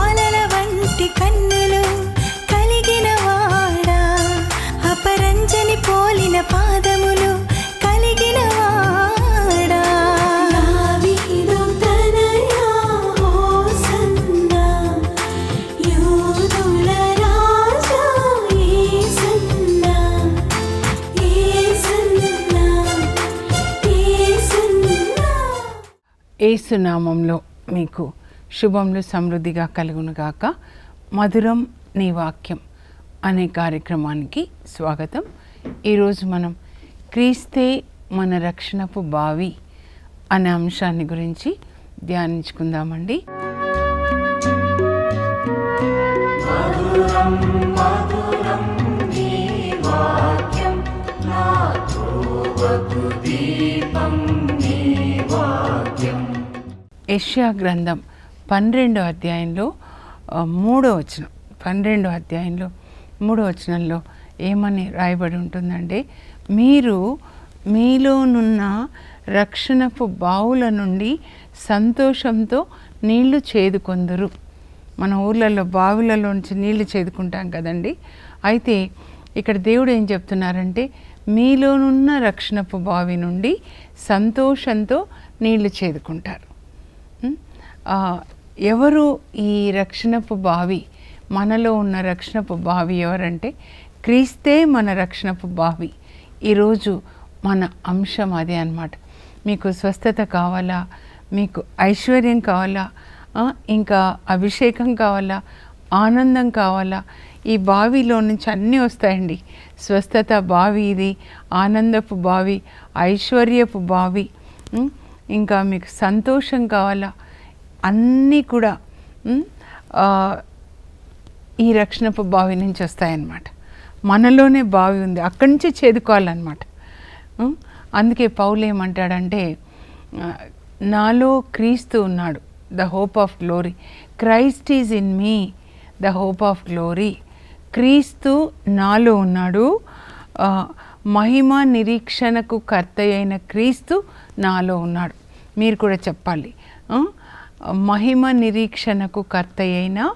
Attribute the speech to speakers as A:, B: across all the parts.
A: జ్వాలల వంటి కన్నులు కలిగిన వాడా అపరంజని పోలిన పాదములు కలిగిన వాడా.
B: ఏసునామంలో మీకు శుభములు సమృద్ధిగా కలుగునుగాక. మధురం నీ వాక్యం అనే కార్యక్రమానికి స్వాగతం. ఈరోజు మనం క్రీస్తే మన రక్షణపు బావి అనే అంశాన్ని గురించి ధ్యానించుకుందామండి. యెషయా గ్రంథం పన్నెండో అధ్యాయంలో మూడో వచనం పన్నెండో అధ్యాయంలో మూడో వచనంలో ఏమని రాయబడి ఉంటుందంటే మీరు మీలోనున్న రక్షణపు బావుల నుండి సంతోషంతో నీళ్ళు చేదుకొందరు. మన ఊర్లలో బావులలోంచి నీళ్ళు చేదుకుంటాం కదండి. అయితే ఇక్కడ దేవుడు ఏం చెప్తున్నారంటే మీలోనున్న రక్షణపు బావి నుండి సంతోషంతో నీళ్ళు చేదుకుంటారు. ఎవరు ఈ రక్షణపు బావి మనలో ఉన్న రక్షణపు బావి ఎవరంటే క్రీస్తే మన రక్షణపు బావి. ఈరోజు మన అంశం అదే అనమాట మీకు స్వస్థత కావాలా? మీకు ఐశ్వర్యం కావాలా? ఇంకా అభిషేకం కావాలా? ఆనందం కావాలా? ఈ బావిలో నుంచి అన్నీ వస్తాయండి. స్వస్థత బావి ఇది ఆనందపు బావి ఐశ్వర్యపు బావి. ఇంకా మీకు సంతోషం కావాలా? అన్నీ కూడా ఈ రక్షణపు బావి నుంచి వస్తాయన్నమాట. మనలోనే బావి ఉంది. అక్కడి నుంచి చేదుకోవాలన్నమాట. అందుకే పౌలు ఏమంటాడంటే నాలో క్రీస్తు ఉన్నాడు the hope of glory. Christ is in me the hope of glory. క్రీస్తు నాలో ఉన్నాడు మహిమ నిరీక్షణకు కర్త అయిన క్రీస్తు నాలో ఉన్నాడు. మీరు కూడా చెప్పాలి. మహిమ నిరీక్షణకు కర్త అయిన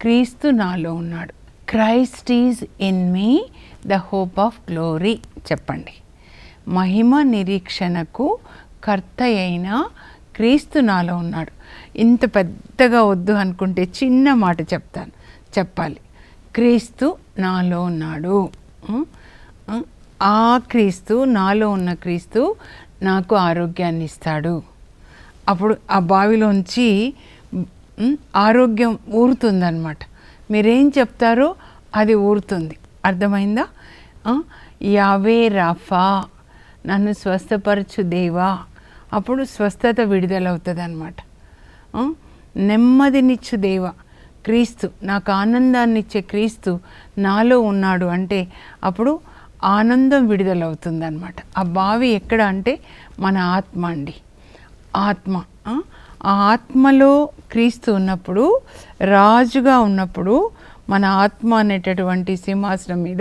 B: క్రీస్తు నాలో ఉన్నాడు. Christ is in me the hope of glory చెప్పండి. మహిమ నిరీక్షణకు కర్త అయిన క్రీస్తు నాలో ఉన్నాడు. ఇంత పెద్దగా వద్దు అనుకుంటే చిన్న మాట చెప్తాను. చెప్పాలి. క్రీస్తు నాలో ఉన్నాడు. ఆ క్రీస్తు నాలో ఉన్న క్రీస్తు నాకు ఆరోగ్యాన్ని ఇస్తాడు. అప్పుడు ఆ బావిలోంచి ఆరోగ్యం ఊరుతుందన్నమాట. మీరేం చెప్తారో అది ఊరుతుంది. అర్థమైందా? యావే రాఫా నన్ను స్వస్థపరచు దేవా అప్పుడు స్వస్థత విడుదలవుతుంది అనమాట నెమ్మదినిచ్చు దేవా క్రీస్తు నాకు ఆనందాన్ని ఇచ్చే క్రీస్తు నాలో ఉన్నాడు అంటే అప్పుడు ఆనందం విడుదలవుతుందన్నమాట. ఆ బావి ఎక్కడ అంటే మన ఆత్మ అండి. ఆత్మ. ఆ? ఆత్మలో క్రీస్తు ఉన్నప్పుడు రాజుగా ఉన్నప్పుడు మన ఆత్మ అనేటటువంటి సింహాసనం మీద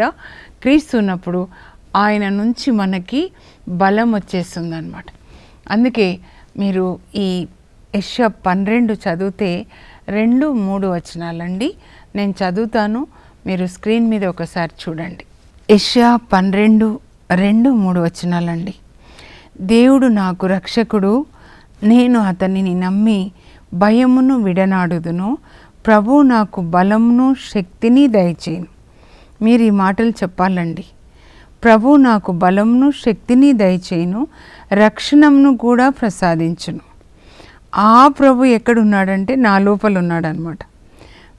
B: క్రీస్తు ఉన్నప్పుడు ఆయన నుంచి మనకి బలం వచ్చేస్తుంది అనమాట అందుకే మీరు ఈ యశ పన్నెండు చదివితే రెండు మూడు వచనాలండి. నేను చదువుతాను మీరు స్క్రీన్ మీద ఒకసారి చూడండి. యశ పన్నెండు రెండు మూడు వచనాలండి. దేవుడు నాకు రక్షకుడు నేను అతనిని నమ్మి భయమును విడనాడుదును. ప్రభు నాకు బలమును శక్తిని దయచేయను మీరు ఈ మాటలు చెప్పాలండి. ప్రభు నాకు బలమును శక్తిని దయచేయను రక్షణమును కూడా ప్రసాదించును. ఆ ప్రభు ఎక్కడున్నాడంటే నా లోపల ఉన్నాడనమాట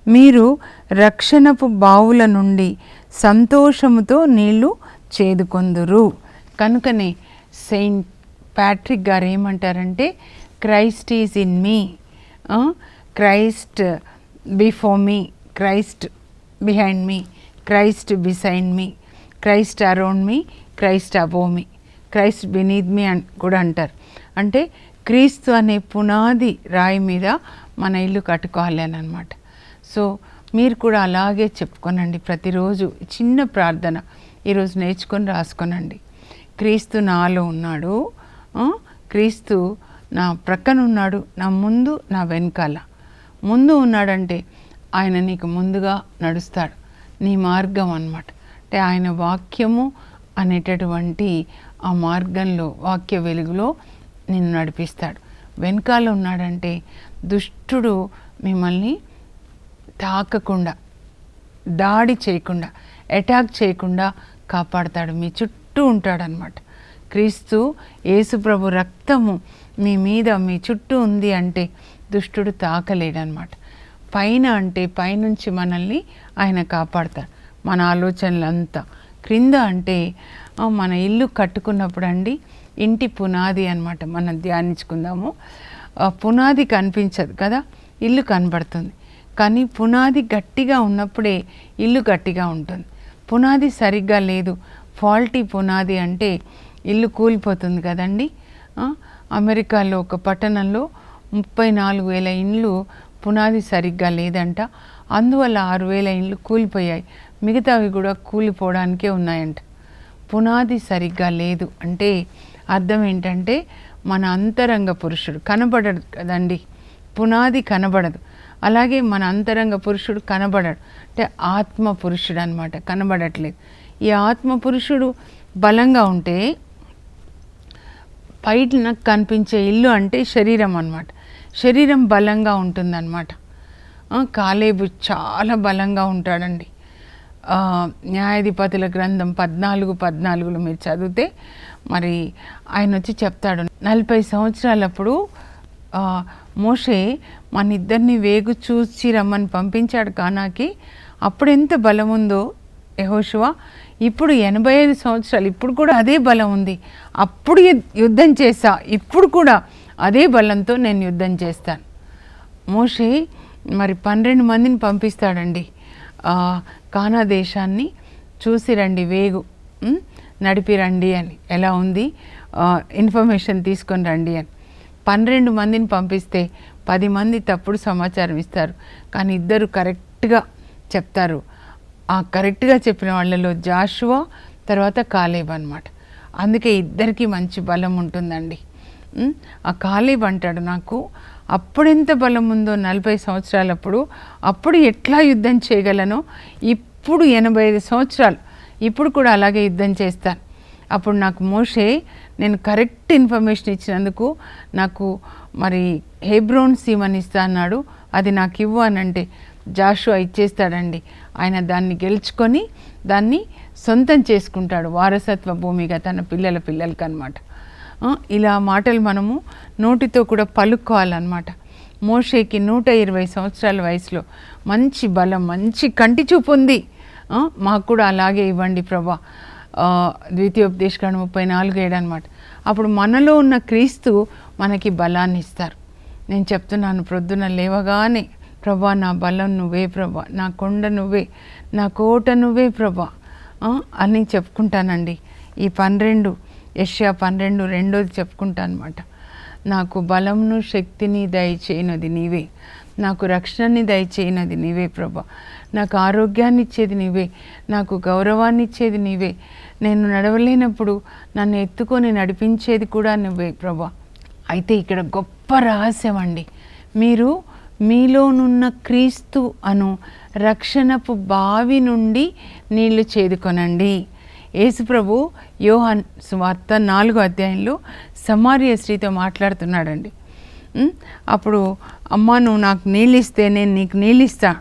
B: మీరు రక్షణపు బావుల నుండి సంతోషముతో నీళ్ళు చేదుకొందురు. కనుకనే సెయింట్ ప్యాట్రిక్ గారు ఏమంటారంటే Christ is in me Christ before me Christ behind me Christ beside me Christ around me Christ above me Christ beneath me అని కూడా అంటారు. అంటే క్రీస్తు అనే పునాది రాయి మీద మన ఇల్లు కట్టుకోవాలి అని అనమాట సో మీరు కూడా అలాగే చెప్పుకోనండి ప్రతిరోజు చిన్న ప్రార్థన ఈరోజు నేర్చుకొని రాసుకోనండి. క్రీస్తు నాలో ఉన్నాడు క్రీస్తు నా ప్రక్కన ఉన్నాడు నా ముందు నా వెనకాల. ముందు ఉన్నాడంటే ఆయన నీకు ముందుగా నడుస్తాడు. నీ మార్గం అన్నమాట. అంటే ఆయన వాక్యము అనేటటువంటి ఆ మార్గంలో వాక్య వెలుగులో నిన్ను నడిపిస్తాడు. వెనకాల ఉన్నాడంటే దుష్టుడు మిమ్మల్ని తాకకుండా దాడి చేయకుండా అటాక్ చేయకుండా కాపాడతాడు. మీ చుట్టూ ఉంటాడనమాట క్రీస్తు యేసుప్రభు రక్తము మీ మీద మీ చుట్టూ ఉంది అంటే దుష్టుడు తాకలేడనమాట. పైన అంటే పైనుంచి మనల్ని ఆయన కాపాడతాడు. మన ఆలోచనలంతా. క్రింద అంటే మన ఇల్లు కట్టుకున్నప్పుడు అండి ఇంటి పునాది అనమాట మనం ధ్యానించుకుందాము. ఆ, పునాది కనిపించదు కదా? ఇల్లు కనబడుతుంది. కానీ పునాది గట్టిగా ఉన్నప్పుడే ఇల్లు గట్టిగా ఉంటుంది. పునాది సరిగ్గా లేదు. ఫాల్టీ పునాది అంటే ఇల్లు కూలిపోతుంది కదండి. అమెరికాలో ఒక పట్టణంలో ముప్పై నాలుగు వేల ఇండ్లు పునాది సరిగ్గా లేదంట. అందువల్ల ఆరు వేల ఇండ్లు కూలిపోయాయి. మిగతావి కూడా కూలిపోవడానికే ఉన్నాయంట. పునాది సరిగ్గా లేదు అంటే అర్థం ఏంటంటే మన అంతరంగ పురుషుడు కనబడడు కదండి. పునాది కనబడదు. అలాగే మన అంతరంగ పురుషుడు కనబడడు. అంటే ఆత్మ పురుషుడు అనమాట కనబడట్లేదు. ఈ ఆత్మ పురుషుడు బలంగా ఉంటే పైన కనిపించే ఇల్లు అంటే శరీరం అన్నమాట. శరీరం బలంగా ఉంటుందన్నమాట. కాలేబు చాలా బలంగా ఉంటాడండి. న్యాయాధిపతుల గ్రంథం పద్నాలుగు పద్నాలుగులో మీరు చదివితే మరి ఆయన వచ్చి చెప్తాడు. నలభై సంవత్సరాలప్పుడు మోషే మన ఇద్దరిని వేగు చూసి రమ్మని పంపించాడు కానాకి. అప్పుడు ఎంత బలం ఉందో యహోశివ ఇప్పుడు ఎనభై ఐదు సంవత్సరాలు ఇప్పుడు కూడా అదే బలం ఉంది. అప్పుడు యుద్ధం చేశా ఇప్పుడు కూడా అదే బలంతో నేను యుద్ధం చేస్తాను. మోషే మరి పన్నెండు మందిని పంపిస్తాడండి. కానా దేశాన్ని చూసి రండి వేగు నడిపి రండి అని. ఎలా ఉంది? ఇన్ఫర్మేషన్ తీసుకొని రండి అని. పన్నెండు మందిని పంపిస్తే పది మంది తప్పుడు సమాచారం ఇస్తారు. కానీ ఇద్దరు కరెక్ట్గా చెప్తారు. ఆ కరెక్ట్గా చెప్పిన వాళ్ళలో జాషువా తర్వాత కాలేబ్ అనమాట అందుకే ఇద్దరికి మంచి బలం ఉంటుందండి. ఆ కాలేబ్ అంటాడు నాకు అప్పుడెంత బలం ఉందో నలభై సంవత్సరాలప్పుడు అప్పుడు ఎట్లా యుద్ధం చేయగలను? ఇప్పుడు ఎనభై ఐదు సంవత్సరాలు ఇప్పుడు కూడా అలాగే యుద్ధం చేస్తాను. అప్పుడు నాకు మోషే నేను కరెక్ట్ ఇన్ఫర్మేషన్ ఇచ్చినందుకు నాకు మరి హెబ్రోన్ సీమని ఇస్తా అన్నాడు. అది నాకు ఇవ్వు అని అంటే జాషువా ఇచ్చేస్తాడండి. ఆయన దాన్ని గెలుచుకొని దాన్ని సొంతం చేసుకుంటాడు వారసత్వ భూమిగా తన పిల్లల పిల్లలకి అనమాట ఇలా మాటలు మనము నోటితో కూడా పలుక్కోవాలన్నమాట. మోషేకి నూట ఇరవై సంవత్సరాల వయసులో మంచి బలం మంచి కంటి చూపు ఉంది. మాకు కూడా అలాగే ఇవ్వండి ప్రభా. ఆ, ద్వితీయోపదేశకాండ ముప్పై నాలుగు ఏడు అనమాట అప్పుడు మనలో ఉన్న క్రీస్తు మనకి బలాన్ని ఇస్తారు. నేను చెప్తున్నాను ప్రొద్దున లేవగానే ప్రభా నా బలం నువ్వే ప్రభా నా కొండ నువ్వే నా కోట నువ్వే ప్రభా అని చెప్పుకుంటానండి. ఈ పన్నెండు యష్యా పన్నెండు రెండోది చెప్పుకుంటా అనమాట నాకు బలంను శక్తిని దయచేయనది నీవే. నాకు రక్షణని దయచేయనది నీవే ప్రభా. నాకు ఆరోగ్యాన్ని ఇచ్చేది నీవే. నాకు గౌరవాన్ని ఇచ్చేది నీవే. నేను నడవలేనప్పుడు నన్ను ఎత్తుకొని నడిపించేది కూడా నువ్వే ప్రభా. అయితే ఇక్కడ గొప్ప రహస్యం అండి మీరు మీలోనున్న క్రీస్తు అను రక్షణపు బావి నుండి నీళ్ళు చేదుకొనండి. యేసుప్రభు యోహాన్ సువార్త నాలుగో అధ్యాయంలో సమార్య స్త్రీతో మాట్లాడుతున్నాడండి. అప్పుడు అమ్మ నువ్వు నాకు నీళ్ళు ఇస్తే నేను నీకు నీళ్ళు ఇస్తా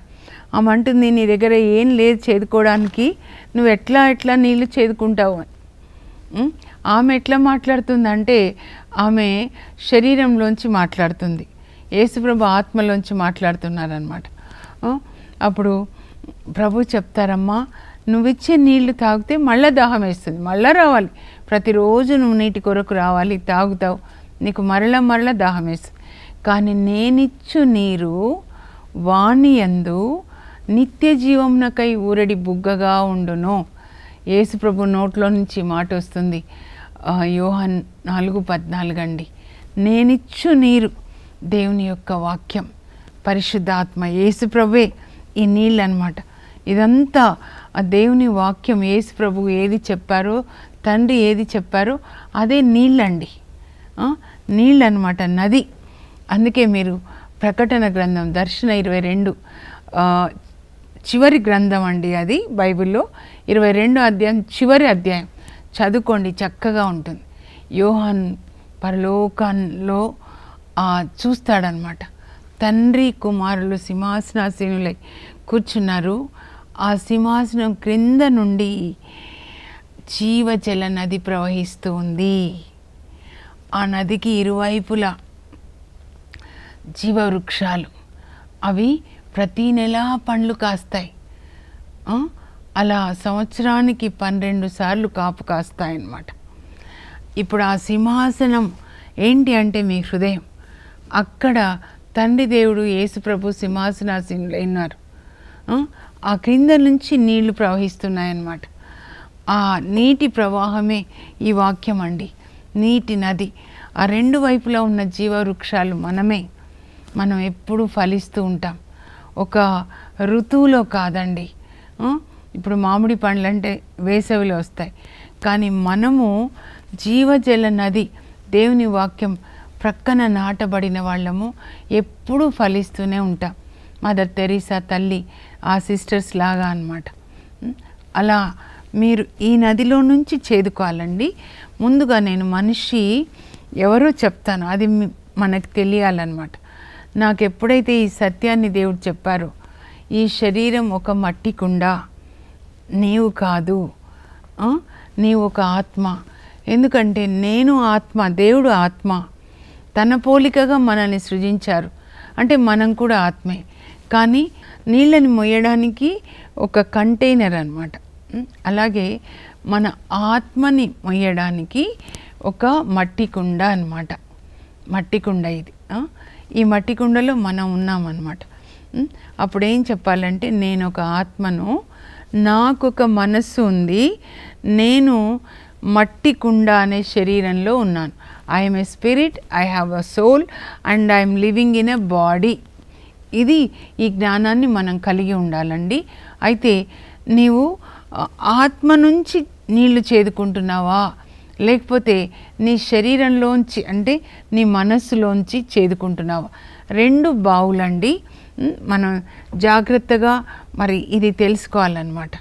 B: ఆమె అంటుంది నీ దగ్గర ఏం లేదు చేదుకోవడానికి. నువ్వు ఎట్లా ఎట్లా నీళ్ళు చేదుకుంటావు? అని. ఆమె ఎట్లా మాట్లాడుతుందంటే ఆమె శరీరంలోంచి మాట్లాడుతుంది. యేసుప్రభు ఆత్మలోంచి మాట్లాడుతున్నారనమాట అప్పుడు ప్రభు చెప్తారమ్మా నువ్వు ఇచ్చే నీళ్ళు తాగితే మళ్ళీ దాహం వేస్తుంది మళ్ళీ రావాలి. ప్రతిరోజు నువ్వు నీటి కొరకు రావాలి తాగుతావు నీకు మరల మరల దాహం వేస్తుంది. కానీ నేనిచ్చు నీరు వాణి యందు నిత్య జీవమునకై ఊరడి బుగ్గగా ఉండును. యేసుప్రభు నోట్లో నుంచి మాట వస్తుంది. యోహన్ నాలుగు పద్నాలుగు అండి. నేనిచ్చు నీరు దేవుని యొక్క వాక్యం. పరిశుద్ధాత్మ యేసుప్రభే ఈ నీళ్ళు అనమాట ఇదంతా ఆ దేవుని వాక్యం యేసు ప్రభు ఏది చెప్పారో తండ్రి ఏది చెప్పారో అదే నీళ్ళండి. నీళ్ళు అనమాట నది. అందుకే మీరు ప్రకటన గ్రంథం దర్శన ఇరవై రెండు చివరి గ్రంథం అండి అది బైబిల్లో. ఇరవై రెండు అధ్యాయం చివరి అధ్యాయం. చదువుకోండి చక్కగా ఉంటుంది. యోహాన్ పరలోకంలో చూస్తాడనమాట. తండ్రి కుమారులు సింహాసనాసీనులై కూర్చున్నారు. ఆ సింహాసనం క్రింద నుండి జీవజల నది ప్రవహిస్తూ ఉంది. ఆ నదికి ఇరువైపులా జీవవృక్షాలు. అవి ప్రతీ నెల పండ్లు కాస్తాయి. అలా సంవత్సరానికి పన్నెండు సార్లు కాపు కాస్తాయి అన్నమాట ఇప్పుడు ఆ సింహాసనం ఏంటి అంటే మీ హృదయం. అక్కడ తండ్రి దేవుడు యేసుప్రభు సింహాసనాసీనులు ఉన్నారు ఆ? క్రింద నుంచి నీళ్ళు ప్రవహిస్తున్నాయన్నమాట. ఆ నీటి ప్రవాహమే ఈ వాక్యం అండి. నీటి నది. ఆ రెండు వైపులా ఉన్న జీవవృక్షాలు మనమే. మనం ఎప్పుడూ ఫలిస్తూ ఉంటాం. ఒక ఋతువులో కాదండి. ఇప్పుడు మామిడి పండ్లు అంటే వేసవిలో వస్తాయి. కానీ మనము జీవజల నది దేవుని వాక్యం ప్రక్కన నాటబడిన వాళ్ళము ఎప్పుడూ ఫలిస్తూనే ఉంటాం. మదర్ తెరీసా తల్లి ఆ సిస్టర్స్ లాగా అనమాట అలా మీరు ఈ నదిలో నుంచి చేదుకోవాలండి. ముందుగా నేను మనిషి ఎవరో చెప్తాను. అది మనకు తెలియాలన్నమాట. నాకు ఎప్పుడైతే ఈ సత్యాన్ని దేవుడు చెప్పారో ఈ శరీరం ఒక మట్టి కుండ. నీవు కాదు. నీవు ఒక ఆత్మ. ఎందుకంటే నేను ఆత్మ దేవుడు ఆత్మ. తన పోలికగా మనల్ని సృజించారు. అంటే మనం కూడా ఆత్మే. కానీ నీళ్ళని మొయ్యడానికి ఒక కంటైనర్ అనమాట అలాగే మన ఆత్మని మొయ్యడానికి ఒక మట్టి కుండ అనమాట మట్టి కుండ ఇది ఈ మట్టి కుండలో మనం ఉన్నామన్నమాట. అప్పుడు ఏం చెప్పాలంటే నేను ఒక ఆత్మను నాకు ఒక మనస్సు ఉంది నేను మట్టి కుండ అనే శరీరంలో ఉన్నాను. I'm a spirit I have a soul and I'm living in a body ఇది ఈ జ్ఞానాన్ని మనం కలిగి ఉండాలండి. అయితే నీవు ఆత్మ నుంచి నీళ్ళు చేదుకుంటున్నావా? లేకపోతే నీ శరీరంలోంచి అంటే నీ మనస్సులోంచి చేదుకుంటున్నావా? రెండు బావులండి. మనం జాగ్రత్తగా మరి ఇది తెలుసుకోవాలన్నమాట.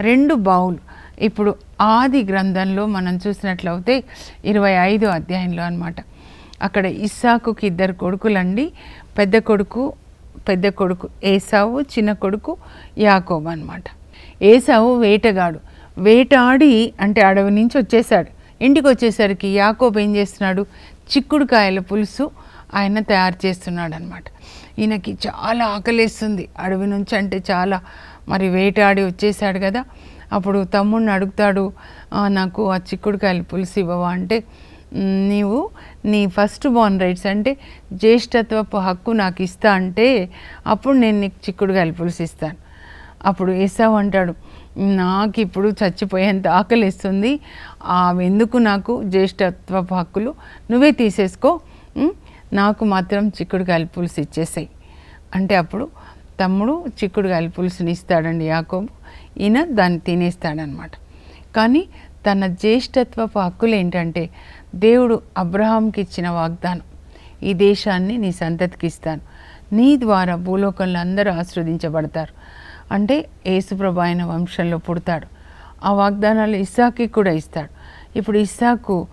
B: రెండు బావులు. ఇప్పుడు ఆది గ్రంథంలో మనం చూసినట్లయితే ఇరవై ఐదో అధ్యాయంలో అనమాట అక్కడ ఇస్సాకుకి ఇద్దరు కొడుకులండి. పెద్ద కొడుకు పెద్ద కొడుకు ఏసావు చిన్న కొడుకు యాకోబ్ అనమాట ఏసావు వేటగాడు. వేటాడి అంటే అడవి నుంచి వచ్చేసాడు ఇంటికి వచ్చేసరికి యాకోబు ఏం చేస్తున్నాడు? చిక్కుడుకాయల పులుసు ఆయన తయారు చేస్తున్నాడు అనమాట ఈయనకి చాలా ఆకలేస్తుంది. అడవి నుంచి అంటే చాలా. మరి వేటాడి వచ్చేసాడు కదా. అప్పుడు తమ్ముడిని అడుగుతాడు నాకు ఆ చిక్కుడుకాయల పులుసు ఇవ్వవా? అంటే నీవు నీ ఫస్ట్ బోర్న్ రైట్స్ అంటే జ్యేష్ఠత్వపు హక్కు నాకు ఇస్తా అంటే అప్పుడు నేను నీకు చిక్కుడుకాయల పులుసు ఇస్తాను. అప్పుడు ఏసావు అంటాడు నాకు ఇప్పుడు చచ్చిపోయేంత ఆకలిస్తుంది. ఆ ఎందుకు నాకు జ్యేష్ఠత్వపు హక్కులు? నువ్వే తీసేసుకో. నాకు మాత్రం చిక్కుడుకాయల పులుసు ఇచ్చేసాయి. అంటే అప్పుడు తమ్ముడు చిక్కుడుకాయల పులుసుని ఇస్తాడండి యాకోబు. ఈయన దాన్ని తినేస్తాడనమాట. కానీ తన జ్యేష్ఠత్వపు హక్కులు ఏంటంటే దేవుడు అబ్రహాంకి ఇచ్చిన వాగ్దానం ఈ దేశాన్ని నీ సంతతికి ఇస్తాను. నీ ద్వారా భూలోకంలో అందరూ ఆస్వాదించబడతారు అంటే యేసుప్రభు ఆయన వంశంలో పుడతాడు. ఆ వాగ్దానాలు ఇస్సాకి కూడా ఇస్తాడు. ఇప్పుడు ఇస్సాకు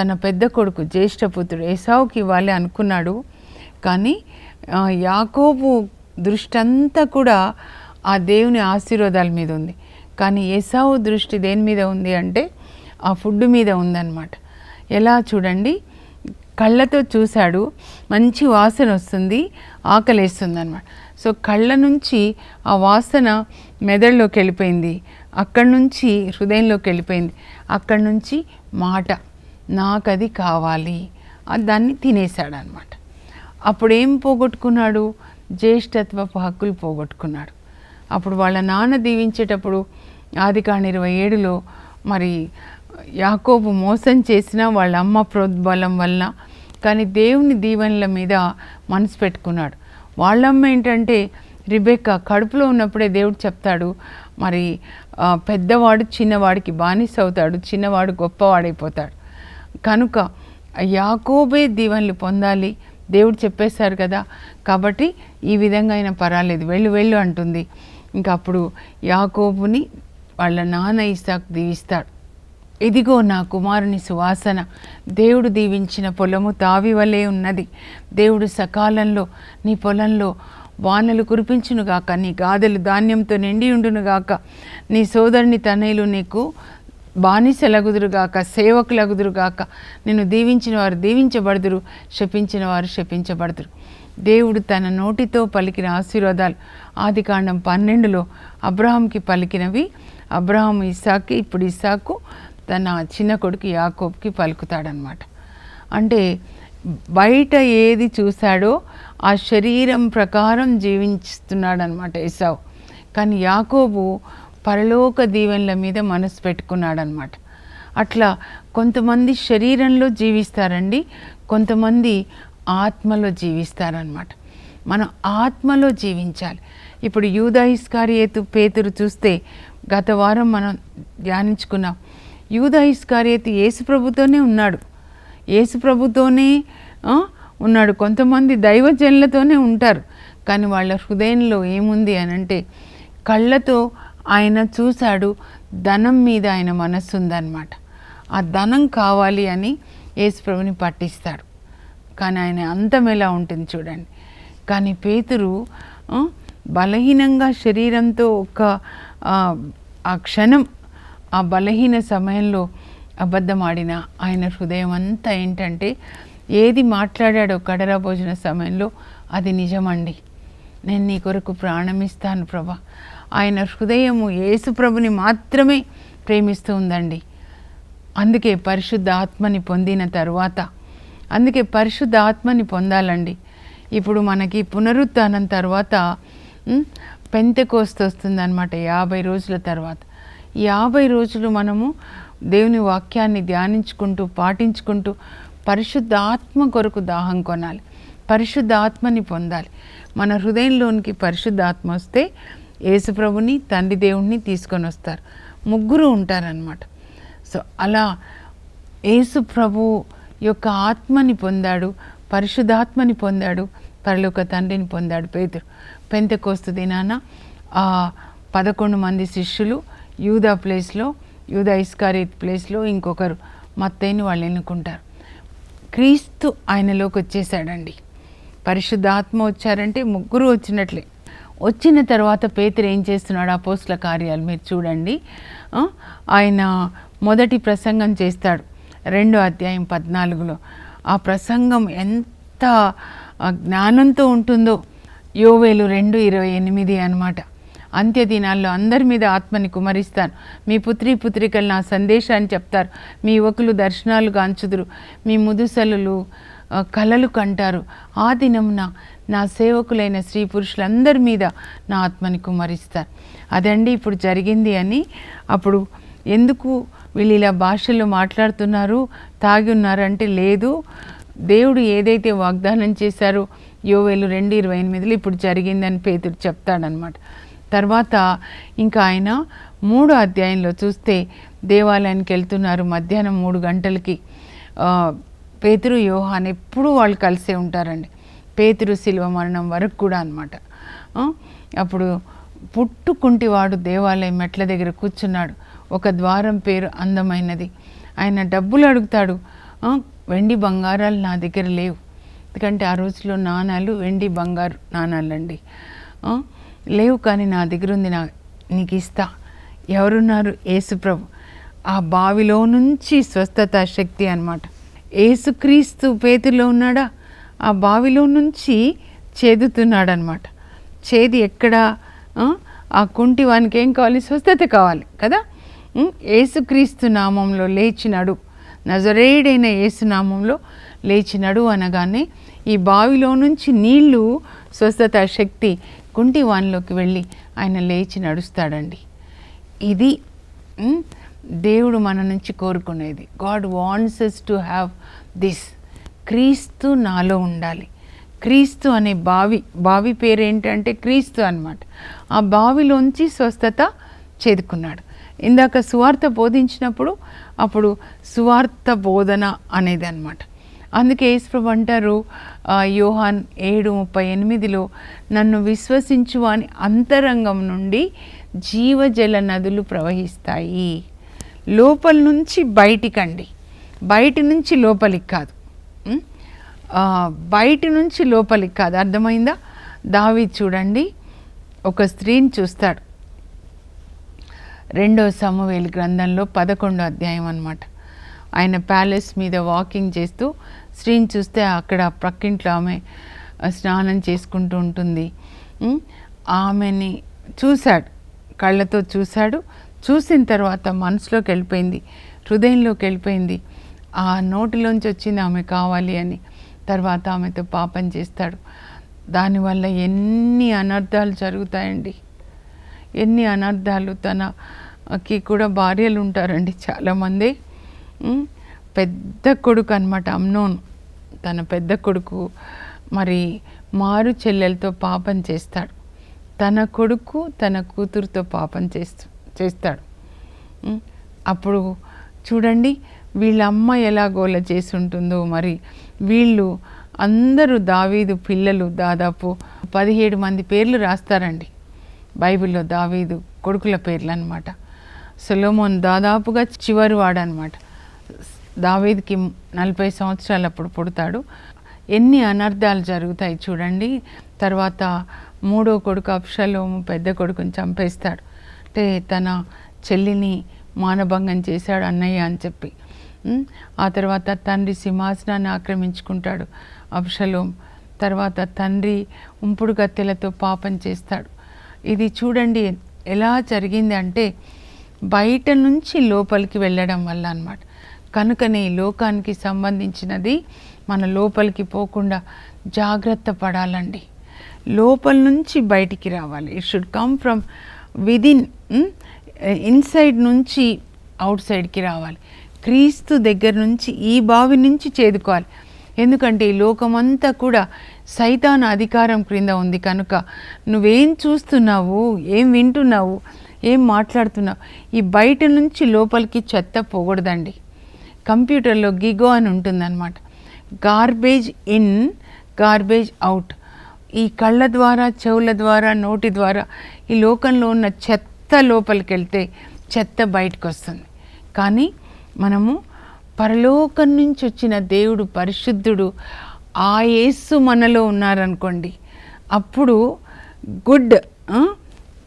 B: తన పెద్ద కొడుకు జ్యేష్ఠపుత్రుడు ఏసావుకి ఇవ్వాలి అనుకున్నాడు. కానీ యాకోబు దృష్టి అంతా కూడా ఆ దేవుని ఆశీర్వాదాల మీద ఉంది. కానీ ఏసావు దృష్టి దేని మీద ఉంది అంటే ఆ ఫుడ్ మీద ఉందన్నమాట. ఎలా చూడండి కళ్ళతో చూశాడు మంచి వాసన వస్తుంది ఆకలేస్తుంది అనమాట సో కళ్ళ నుంచి ఆ వాసన మెదడులోకి వెళ్ళిపోయింది అక్కడి నుంచి హృదయంలోకి వెళ్ళిపోయింది అక్కడి నుంచి మాట నాకు అది కావాలి దాన్ని తినేశాడు అనమాట అప్పుడు ఏం పోగొట్టుకున్నాడు? జ్యేష్ఠత్వపు హక్కులు పోగొట్టుకున్నాడు. అప్పుడు వాళ్ళ నాన్న దీవించేటప్పుడు ఆది కాని ఇరవై ఏడులో మరి యాకోబు మోసం చేసిన వాళ్ళ అమ్మ ప్రోద్బలం వలన కానీ దేవుని దీవెనల మీద మనసు పెట్టుకున్నాడు. వాళ్ళమ్మ ఏంటంటే రిబెక్క కడుపులో ఉన్నప్పుడే దేవుడు చెప్తాడు మరి పెద్దవాడు చిన్నవాడికి బానిస అవుతాడు చిన్నవాడు గొప్పవాడైపోతాడు. కనుక యాకోబే దీవెనలు పొందాలి దేవుడు చెప్పేశారు కదా. కాబట్టి ఈ విధంగా అయినా పర్వాలేదు. వెళ్ళు వెళ్ళు అంటుంది. ఇంకా అప్పుడు యాకోబుని వాళ్ళ నాన్న ఇసాకు దీవిస్తాడు. ఇదిగో నా కుమారుని సువాసన. దేవుడు దీవించిన పొలము తావి వలె ఉన్నది. దేవుడు సకాలంలో నీ పొలంలో వానలు కురిపించునుగాక నీ గాదెలు ధాన్యంతో నిండి ఉండునుగాక నీ సోదరుని తనయులు నీకు బానిసలగుదురుగాక సేవకులగుదురుగాక నిన్ను దీవించిన వారు దీవించబడుదురు శపించిన వారు శపించబడుదురు. దేవుడు తన నోటితో పలికిన ఆశీర్వాదాలు ఆది కాండం పన్నెండులో అబ్రహాంకి పలికినవి. అబ్రహాం ఇసాక్కి ఇప్పుడు ఇసాకు తన చిన్న కొడుకు యాకోబ్కి పలుకుతాడనమాట అంటే బయట ఏది చూశాడో ఆ శరీరం ప్రకారం జీవిస్తున్నాడనమాట ఇసావు కానీ యాకోబు పరలోక దీవెనల మీద మనసు పెట్టుకున్నాడనమాట అట్లా కొంతమంది శరీరంలో జీవిస్తారండి కొంతమంది ఆత్మలో జీవిస్తారనమాట మనం ఆత్మలో జీవించాలి. ఇప్పుడు యూదాయిస్కారియేతు పేతురు చూస్తే గత వారం మనం ధ్యానించుకున్నాం. యూదా ఇస్కారియేతు యేసు ప్రభుతోనే ఉన్నాడు. యేసు ప్రభుతోనే ఉన్నాడు. కొంతమంది దైవజనులతోనే ఉంటారు. కానీ వాళ్ళ హృదయంలో ఏముంది అని అంటే కళ్ళతో ఆయన చూశాడు ధనం మీద ఆయన మనస్సు ఉందన్నమాట. ఆ ధనం కావాలి అని యేసుప్రభుని పట్టిస్తాడు. కానీ ఆయన అంతం ఎలా ఉంటుంది చూడండి. కానీ పేతురు బలహీనంగా శరీరంతో ఒక ఆ, ఆ క్షణం ఆ బలహీన సమయంలో అబద్ధం ఆడిన ఆయన హృదయం అంతా ఏంటంటే ఏది మాట్లాడాడో కడరా భోజన సమయంలో అది నిజమండి. నేను నీ కొరకు ప్రాణమిస్తాను ప్రభా. ఆయన హృదయము యేసుప్రభుని మాత్రమే ప్రేమిస్తూ ఉందండి. అందుకే పరిశుద్ధ ఆత్మని పొందిన తరువాత అందుకే పరిశుద్ధ ఆత్మని పొందాలండి. ఇప్పుడు మనకి పునరుత్నం తర్వాత పెంతెకోస్తు వస్తుందన్నమాట యాభై రోజుల తర్వాత. యాభై రోజులు మనము దేవుని వాక్యాన్ని ధ్యానించుకుంటూ పాటించుకుంటూ పరిశుద్ధ ఆత్మ కొరకు దాహం కొనాలి. పరిశుద్ధ ఆత్మని పొందాలి. మన హృదయంలోనికి పరిశుద్ధ ఆత్మ వస్తే యేసుప్రభుని తండ్రి దేవుణ్ణి తీసుకొని వస్తారు. ముగ్గురు ఉంటారనమాట సో అలా యేసు ప్రభు యొక్క ఆత్మని పొందాడు పరిశుద్ధాత్మని పొందాడు పరలోక తండ్రిని పొందాడు పేతురు. పెంతకోస్తు దినాన పదకొండు మంది శిష్యులు యూదా ప్లేస్లో యూదా ఇస్కారీత్ ప్లేస్లో ఇంకొకరు మత్తైని వాళ్ళు ఎన్నుకుంటారు. క్రీస్తు ఆయనలోకి వచ్చేసాడండి పరిశుద్ధాత్మ వచ్చారంటే ముగ్గురు వచ్చినట్లే. వచ్చిన తర్వాత పేతురు ఏం చేస్తున్నాడు? ఆ పోస్టుల కార్యాలు మీరు చూడండి. ఆయన మొదటి ప్రసంగం చేస్తాడు. రెండో అధ్యాయం పద్నాలుగులో. ఆ ప్రసంగం ఎంత జ్ఞానంతో ఉంటుందో. యోవేలు రెండు ఇరవై ఎనిమిది అనమాట అంత్య దినాల్లో అందరి మీద ఆత్మని కుమరిస్తాను. మీ పుత్రి పుత్రికలు నా సందేశాన్ని చెప్తారు. మీ యువకులు దర్శనాలు గాంచుదురు మీ ముదుసలులు కలలు కంటారు. ఆ దినమున నా సేవకులైన స్త్రీ పురుషులందరి మీద నా ఆత్మని కుమరిస్తారు అదండి ఇప్పుడు జరిగింది అని అప్పుడు ఎందుకు వీళ్ళు ఇలా భాషల్లో మాట్లాడుతున్నారు తాగి ఉన్నారంటే లేదు. దేవుడు ఏదైతే వాగ్దానం చేశారో యోవేలు రెండు ఇరవై ఎనిమిదిలో ఇప్పుడు జరిగిందని పేతుడు చెప్తాడనమాట తర్వాత ఇంకా ఆయన మూడో అధ్యాయంలో చూస్తే దేవాలయానికి వెళ్తున్నారు మధ్యాహ్నం మూడు గంటలకి. పేతురు యోహాన్ ఎప్పుడూ వాళ్ళు కలిసే ఉంటారండి. పేతురు శిల్వ మరణం వరకు కూడా అనమాట అప్పుడు పుట్టుకుంటివాడు దేవాలయం మెట్ల దగ్గర కూర్చున్నాడు. ఒక ద్వారం పేరు అందమైనది. ఆయన డబ్బులు అడుగుతాడు. వెండి బంగారాలు నా దగ్గర లేవు. ఎందుకంటే ఆ రోజుల్లో నాణాలు వెండి బంగారు నాణాలండి. లేవు కానీ నా దగ్గర ఉంది నా నీకు ఇస్తా. ఎవరున్నారు? యేసుప్రభు ఆ బావిలో నుంచి స్వస్థత శక్తి అనమాట ఏసుక్రీస్తు పేతులో ఉన్నాడా? ఆ బావిలో నుంచి చేదుతున్నాడనమాట చేది ఎక్కడ? ఆ? కుంటి వానికి ఏం కావాలి? స్వస్థత కావాలి కదా? ఏసుక్రీస్తు నామంలో లేచినడు. నజరేడైన యేసు నామంలో లేచినడు అనగానే ఈ బావిలో నుంచి నీళ్ళు స్వస్థత శక్తి కుంటి వానిలోకి వెళ్ళి ఆయన లేచి నడుస్తాడండి. ఇది దేవుడు మన నుంచి కోరుకునేది. God wants to have this క్రీస్తు నాలో ఉండాలి. క్రీస్తు అనే బావి బావి పేరు ఏంటంటే క్రీస్తు అన్నమాట. ఆ బావిలోంచి స్వస్థత చేదుకున్నాడు. ఇందాక సువార్త బోధించినప్పుడు అప్పుడు సువార్త బోధన అనేది అనమాట అందుకే యేసుప్రభు అంటారు యోహాన్ ఏడు ముప్పై ఎనిమిదిలో నన్ను విశ్వసించు అని అంతరంగం నుండి జీవజల నదులు ప్రవహిస్తాయి. లోపల నుంచి బయటికండి. బయటి నుంచి లోపలికి కాదు. బయటి నుంచి లోపలికి కాదు. అర్థమైందా? దావి చూడండి. ఒక స్త్రీని చూస్తాడు. రెండో సమవేలు గ్రంథంలో పదకొండో అధ్యాయం అనమాట ఆయన ప్యాలెస్ మీద వాకింగ్ చేస్తూ స్త్రీని చూస్తే అక్కడ ప్రక్కింట్లో ఆమె స్నానం చేసుకుంటూ ఉంటుంది. ఆమెని చూశాడు. కళ్ళతో చూశాడు. చూసిన తర్వాత మనసులోకి వెళ్ళిపోయింది. హృదయంలోకి వెళ్ళిపోయింది. ఆ నోటిలోంచి వచ్చింది ఆమె కావాలి అని. తర్వాత ఆమెతో పాపం చేస్తాడు. దానివల్ల ఎన్ని అనర్థాలు జరుగుతాయండి. ఎన్ని అనర్థాలు తనకి కూడా భార్యలు ఉంటారండి చాలామంది. పెద్ద కొడుకు అనమాట అమ్నోన్. తన పెద్ద కొడుకు మరి మారు చెల్లెలతో పాపం చేస్తాడు. తన కొడుకు తన కూతురుతో పాపం చేస్తూ చేస్తాడు. అప్పుడు చూడండి వీళ్ళమ్మ ఎలా గోల చేసి ఉంటుందో మరి. వీళ్ళు అందరూ దావీదు పిల్లలు దాదాపు పదిహేడు మంది పేర్లు రాస్తారండి. బైబిల్లో దావీదు కొడుకుల పేర్లు అనమాట సొలోమోన్ దాదాపుగా చివరి వాడనమాట దావీద్కి నలభై సంవత్సరాలు అప్పుడు పుడతాడు. ఎన్ని అనర్థాలు జరుగుతాయి చూడండి. తర్వాత మూడో కొడుకు అప్షలోము పెద్ద కొడుకుని చంపేస్తాడు. అంటే తన చెల్లిని మానభంగం చేశాడు అన్నయ్య అని చెప్పి. ఆ తర్వాత తండ్రి సింహాసనాన్ని ఆక్రమించుకుంటాడు అబ్షలోం. తర్వాత తండ్రి ఉంపుడు కత్తెలతో పాపం చేస్తాడు. ఇది చూడండి ఎలా జరిగింది అంటే బయట నుంచి లోపలికి వెళ్ళడం వల్ల అనమాట కనుకనే లోకానికి సంబంధించినది మన లోపలికి పోకుండా జాగ్రత్త పడాలండి. లోపల నుంచి బయటికి రావాలి. It should come from within inside నుంచి అవుట్ సైడ్కి రావాలి. క్రీస్తు దగ్గర నుంచి ఈ బావి నుంచి చేదుకోవాలి. ఎందుకంటే ఈ లోకమంతా కూడా సైతాన్ అధికారం క్రింద ఉంది. కనుక నువ్వేం చూస్తున్నావు? ఏం వింటున్నావు? ఏం మాట్లాడుతున్నావు? ఈ బయట నుంచి లోపలికి చెత్త పోకూడదండి. కంప్యూటర్లో గిగో అని ఉంటుందన్నమాట. Garbage in garbage out. ఈ కళ్ళ ద్వారా చెవుల ద్వారా నోటి ద్వారా ఈ లోకంలో ఉన్న చెత్త లోపలికి వెళ్తే చెత్త బయటకు వస్తుంది కానీ మనము పరలోకం నుంచి వచ్చిన దేవుడు పరిశుద్ధుడు ఆ యేసు మనలో ఉన్నారనుకోండి అప్పుడు గుడ్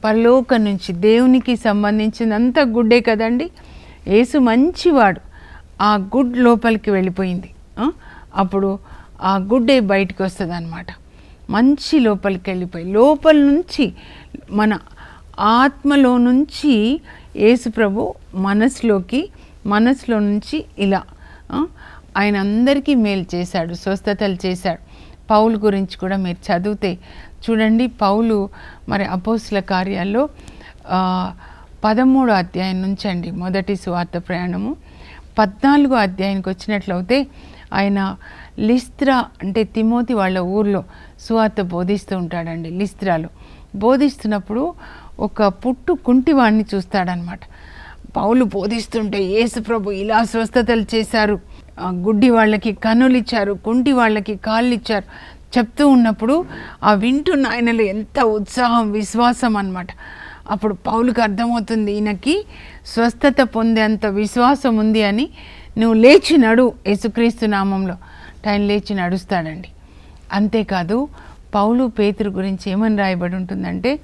B: పరలోకం నుంచి దేవునికి సంబంధించినంత గుడ్డే కదండి? యేసు మంచివాడు ఆ గుడ్ లోపలికి వెళ్ళిపోయింది అప్పుడు ఆ గుడ్డే బయటికి వస్తుంది అనమాట మంచి లోపలికి వెళ్ళిపోయి లోపల నుంచి మన ఆత్మలో నుంచి యేసు ప్రభు మనసులోకి మనసులో నుంచి ఇలా ఆయన అందరికీ మేలు చేశాడు స్వస్థతలు చేశాడు. పౌలు గురించి కూడా మీరు చదివితే చూడండి పౌలు మరి అపోస్ల కార్యాల్లో పదమూడో అధ్యాయం నుంచి అండి మొదటి సువార్త ప్రయాణము. పద్నాలుగో అధ్యాయానికి వచ్చినట్లయితే ఆయన లిస్త్రా అంటే తిమోతి వాళ్ళ ఊర్లో సువార్త బోధిస్తూ ఉంటాడండి లిస్త్రాలో. బోధిస్తున్నప్పుడు ఒక పుట్టు కుంటివాడిని చూస్తాడనమాట పౌలు బోధిస్తుంటే యేసు ప్రభు ఇలా స్వస్థతలు చేశారు. ఆ గుడ్డి వాళ్ళకి కన్నులు ఇచ్చారు కుంటి వాళ్ళకి కాళ్ళు ఇచ్చారు చెప్తూ ఉన్నప్పుడు ఆ వింటున్న ఆయనలో ఎంత ఉత్సాహం విశ్వాసం అన్నమాట. అప్పుడు పౌలుకి అర్థమవుతుంది ఈయనకి స్వస్థత పొందేంత విశ్వాసం ఉంది అని. నువ్వు లేచి నడు యేసుక్రీస్తు నామంలో. టైం లేచి నడుస్తాడండి. అంతేకాదు పౌలు పేతురు గురించి ఏమని రాయబడి ఉంటుందంటే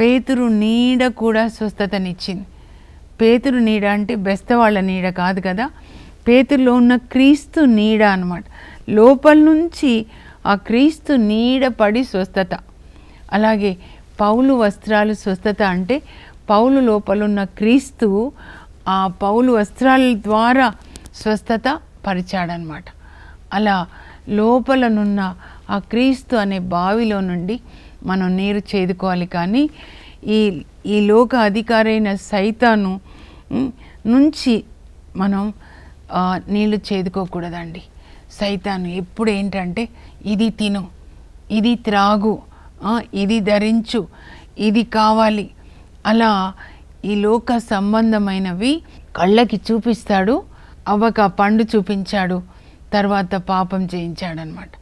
B: పేతురు నీడ కూడా స్వస్థతనిచ్చింది. పేతురు నీడ అంటే బెస్తవాళ్ళ నీడ కాదు కదా? పేతురులో ఉన్న క్రీస్తు నీడ అనమాట లోపల నుంచి ఆ క్రీస్తు నీడ పడి స్వస్థత. అలాగే పౌలు వస్త్రాలు స్వస్థత అంటే పౌలు లోపలున్న క్రీస్తు ఆ పౌలు వస్త్రాల ద్వారా స్వస్థత పరిచాడనమాట అలా లోపలనున్న ఆ క్రీస్తు అనే బావిలో నుండి మనం నీరు చేదుకోవాలి కానీ ఈ ఈ లోక అధికారైన సైతాను నుంచి మనం నీళ్ళు నీళ్ళు చేదుకోకూడదండి. సైతాను ఎప్పుడు ఏంటంటే ఇది తిను ఇది త్రాగు ఇది ధరించు ఇది కావాలి. అలా ఈ లోక సంబంధమైనవి కళ్ళకి చూపిస్తాడు అవ్వక పండు చూపించాడు తర్వాత పాపం చేయించాడనమాట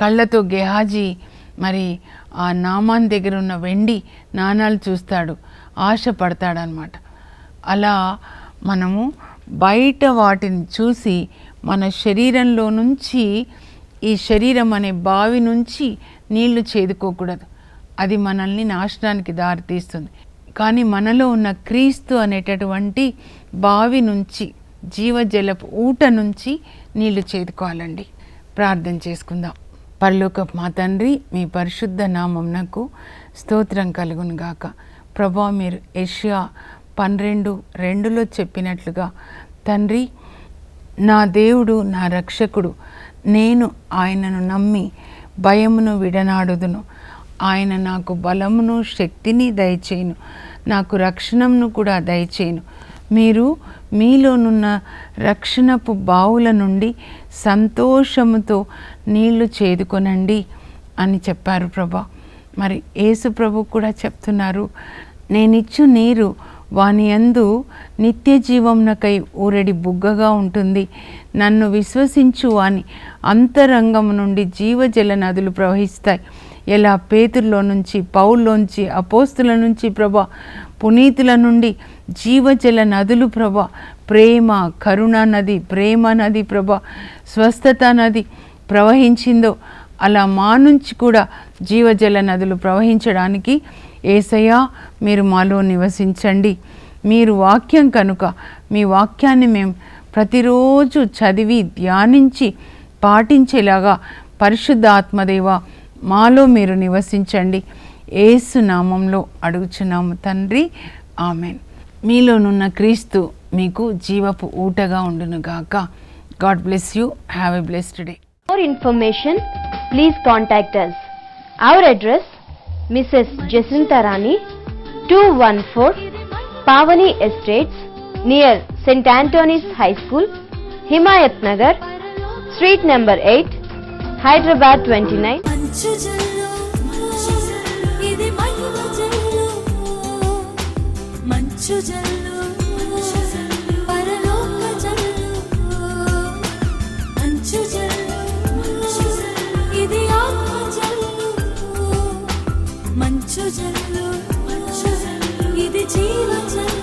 B: కళ్ళతో గెహాజీ మరి ఆ నామాన్ దగ్గర ఉన్న వెండి నాణాలు చూస్తాడు ఆశ పడతాడనమాట అలా మనము బయట వాటిని చూసి మన శరీరంలో నుంచి ఈ శరీరం అనే బావి నుంచి నీళ్ళు చేదుకోకూడదు. అది మనల్ని నాశనానికి దారితీస్తుంది. కానీ మనలో ఉన్న క్రీస్తు అనేటటువంటి బావి నుంచి జీవజలపు ఊట నుంచి నీళ్ళు చేదుకోవాలండి. ప్రార్థన చేసుకుందాం. పరలోక మా తండ్రి మీ పరిశుద్ధ నామంనకు స్తోత్రం కలుగును గాక. ప్రభా మీరు ఏషియా పన్నెండు రెండులో చెప్పినట్లుగా తండ్రి నా దేవుడు నా రక్షకుడు నేను ఆయనను నమ్మి భయమును విడనాడుదును. ఆయన నాకు బలమును శక్తిని దయచేయను. నాకు రక్షణను కూడా దయచేయను. మీరు మీలోనున్న రక్షణపు బావుల నుండి సంతోషముతో నీళ్ళు చేదుకొనండి అని చెప్పారు ప్రభా. మరి యేసు ప్రభు కూడా చెప్తున్నారు నేనిచ్చు నీరు వాని యందు నిత్య జీవమునకై ఊరడి బుగ్గగా ఉంటుంది. నన్ను విశ్వసించు అని అంతరంగం నుండి జీవజల నదులు ప్రవహిస్తాయి. ఎలా పేతుల్లో నుంచి పౌల్లోంచి అపోస్తుల నుంచి ప్రభా పునీతుల నుండి జీవజల నదులు ప్రభా ప్రేమ కరుణ నది ప్రేమ నది ప్రభా స్వస్థత నది ప్రవహించిందో అలా మా నుంచి కూడా జీవజల నదులు ప్రవహించడానికి ఏసయ్యా మీరు మాలో నివసించండి. మీరు వాక్యం కనుక మీ వాక్యాన్ని మేము ప్రతిరోజు చదివి ధ్యానించి పాటించేలాగా పరిశుద్ధాత్మదేవ మాలో మీరు నివసించండి. ఏసు నామంలో అడుగుచున్నాము తండ్రి. ఆమెన్. మీలోనున్న క్రీస్తు మీకు జీవపు ఊటగా ఉండునుగాక. God bless you. Have a blessed day.
C: For information, please contact us. Our address, Mrs. Jacinta Rani, 214 Pavani Estates, near St. Anthony's High School, Himayat Nagar, Street number 8, Hyderabad 29.
A: మంచు జల్లు జల్లు ఇది జీవ జల్లు